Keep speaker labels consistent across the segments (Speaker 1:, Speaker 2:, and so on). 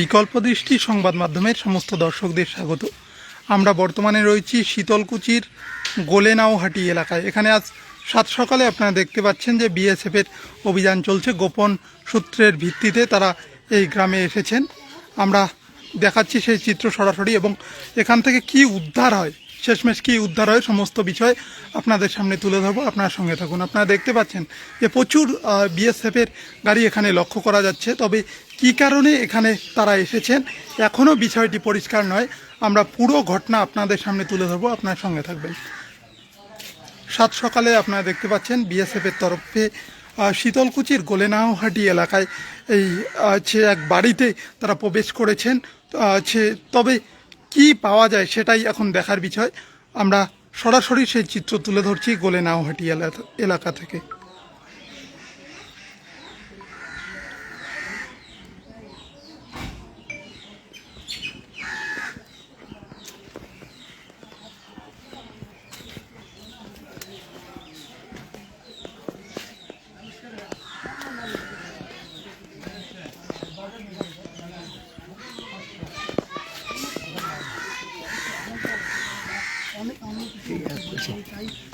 Speaker 1: বিকল্প দৃষ্টি সংবাদ মাধ্যমের সমস্ত দর্শকদের স্বাগত। আমরা বর্তমানে রয়েছি শীতলকুচির গোলেনাওহাটি এলাকায়। এখানে আজ সাত সকালে আপনারা দেখতে পাচ্ছেন যে বিএসএফের অভিযান চলছে। গোপন সূত্রের ভিত্তিতে তারা এই গ্রামে এসেছেন। আমরা দেখাচ্ছি সেই চিত্র সরাসরি এবং এখান থেকে কি উদ্ধার হয়, শেষমেশ কি উদ্ধার হয়, সমস্ত বিষয় আপনাদের সামনে তুলে ধরবো। আপনার সঙ্গে থাকুন। আপনারা দেখতে পাচ্ছেন যে প্রচুর বিএসএফের গাড়ি এখানে লক্ষ্য করা যাচ্ছে। তবে কি কারণে এখানে তারা এসেছেন? এখনও বিষয়টি পরিষ্কার নয়। আমরা পুরো ঘটনা আপনাদের সামনে তুলে ধরবো। আপনার সঙ্গে থাকবেন। সাত সকালে আপনারা দেখতে পাচ্ছেন বিএসএফের তরফে শীতলকুচির গোলেনাহাটি এলাকায় এই, আছে এক বাড়িতে তারা প্রবেশ করেছেন। আছে, তবে কি পাওয়া যায় সেটাই এখন দেখার বিষয়। আমরা সরাসরি সেই চিত্র তুলে ধরছি গোলেনাহাটি এলাকা থেকে
Speaker 2: আধিকারিকরা তাদের বাড়ি কিন্তু ঘেরাও করে রেখেছে দোলনাহাটি এক বাড়ি আহ,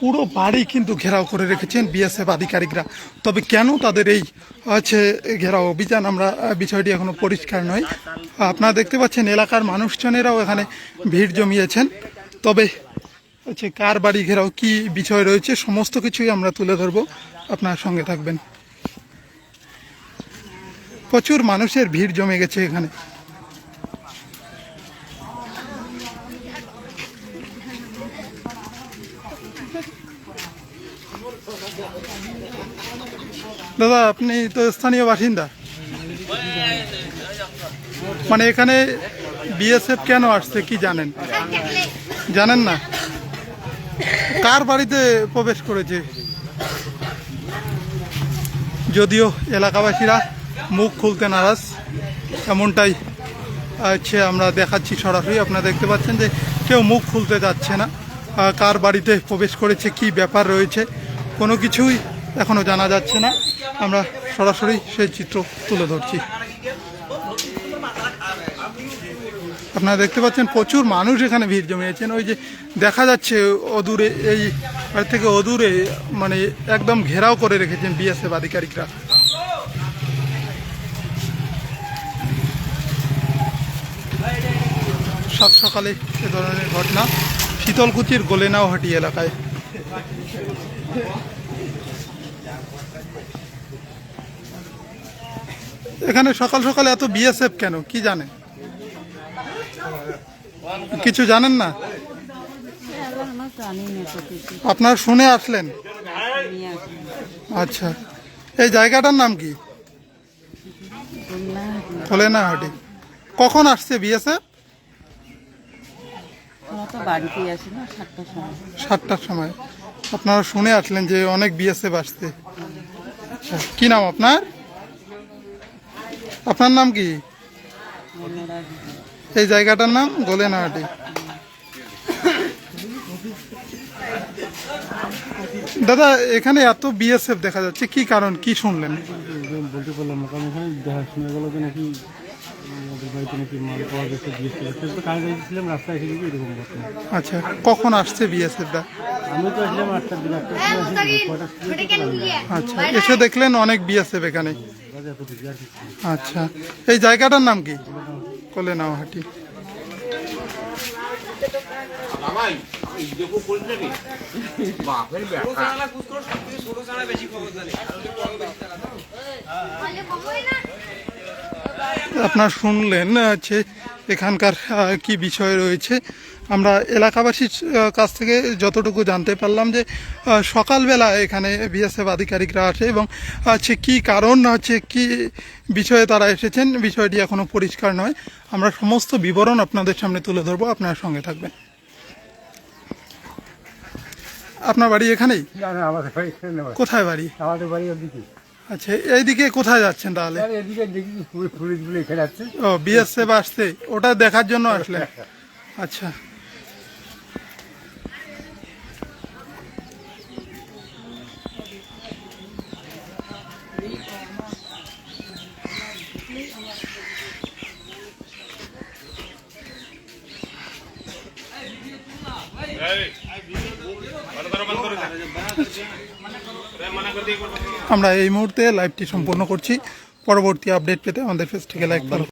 Speaker 1: পুরো বাড়ি কিন্তু ঘেরাও করে রেখেছেন বিএসএফ আধিকারিকরা। তবে কেন তাদের এই, আছে ঘেরাও অভিযান? আমরা বিষয়টি এখনও পরিষ্কার নয় আপনারা দেখতে পাচ্ছেন এলাকার মানুষজনেরাও এখানে ভিড় জমিয়েছেন। তবে, হচ্ছে কার বাড়ি ঘেরাও, কি বিষয় রয়েছে, সমস্ত কিছুই আমরা তুলে ধরবো। আপনার সঙ্গে থাকবেন। প্রচুর মানুষের ভিড় জমে গেছে এখানে। দাদা, আপনি তো স্থানীয় বাসিন্দা। মানে এখানে বিএসএফ কেন আসছে কি জানেন? জানেন না? কার বাড়িতে প্রবেশ করেছে? যদিও এলাকাবাসীরা মুখ খুলতে নারাজ, এমনটাই হচ্ছে আমরা দেখাচ্ছি সরাসরি। আপনারা দেখতে পাচ্ছেন যে কেউ মুখ খুলতে যাচ্ছে না। কার বাড়িতে প্রবেশ করেছে, কি ব্যাপার রয়েছে, কোনো কিছুই এখনও জানা যাচ্ছে না। আমরা সরাসরি সেই চিত্র তুলে ধরছি। আপনারা দেখতে পাচ্ছেন, প্রচুর মানুষ এখানে ভিড় জমিয়েছেন। ওই যে দেখা যাচ্ছে, অদূরে, এই বাড়ি থেকে অদূরে মানে একদম ঘেরাও করে রেখেছেন বিএসএফ আধিকারিকরা। সাত সকালে এ ধরনের ঘটনা। শীতলকুচির গোলেনাওহাটি এলাকায়। এখানে সকাল সকাল এত বিএসএফ কেন? কি জানে কিছু জানেন না? আপনারা শুনে আসলেন? আচ্ছা। এই জায়গাটার নাম কি? গোলেনাহাটি কখন আসছে বিএসএফ
Speaker 3: আমরা তো বাড়িতেই আসি না সাতটার সময়।
Speaker 1: আপনারা শুনে আসলেন যে অনেক বিএসএফ আসছে। আচ্ছা কি নাম আপনার? আপনার নাম কি? এই জায়গাটার নাম গোলেনাহাটি দাদা এখানে এত বিএসএফ দেখা যাচ্ছে কি কারণ কি শুনলেন?
Speaker 4: বলতে পারলাম কারণ এখানে দেখা শোনা গেল নাকি আমাদের বাড়িতে নাকি মাল পাওয়া গেছে জিজ্ঞেস তো কাজ ছিলাম রাস্তায় এসে দেখি এরকম ঘটনা
Speaker 1: আচ্ছা কখন আসছে বিএসএফটা
Speaker 4: আমি তো আসলাম আটটার দিন আটটার সময় আসি কয়টার সময়
Speaker 1: আচ্ছা এসে দেখলেন অনেক বিএসএফ এখানে। আচ্ছা এই জায়গাটার নাম কি? কোলেনাওহাটি। আপনার শুনলেন হচ্ছে এখানকার কি বিষয় রয়েছে। আমরা এলাকাবাসীর কাছ থেকে যতটুকু জানতে পারলাম যে সকালবেলা এখানে বিএসএফ আধিকারিকরা আসে এবং হচ্ছে কি কারণ হচ্ছে কি বিষয়ে তারা এসেছেন বিষয়টি এখনও পরিষ্কার নয়। আমরা সমস্ত বিবরণ আপনাদের সামনে তুলে ধরবো আপনার সঙ্গে থাকবেন। আপনার বাড়ি এখানেই। কোথায় বাড়ি?
Speaker 4: আমাদের বাড়ি
Speaker 1: আচ্ছা এইদিকে কোথায় যাচ্ছেন তাহলে?
Speaker 4: এদিকে দেখি এখানে আছে।
Speaker 1: ও বিএসএফ আসছে। ওটা দেখার জন্য আসলেন। আচ্ছা। আমরা এই মুহূর্তে লাইভটি সম্পূর্ণ করছি। পরবর্তী আপডেট পেতে আমাদের ফেসটিকে লাইক করুন।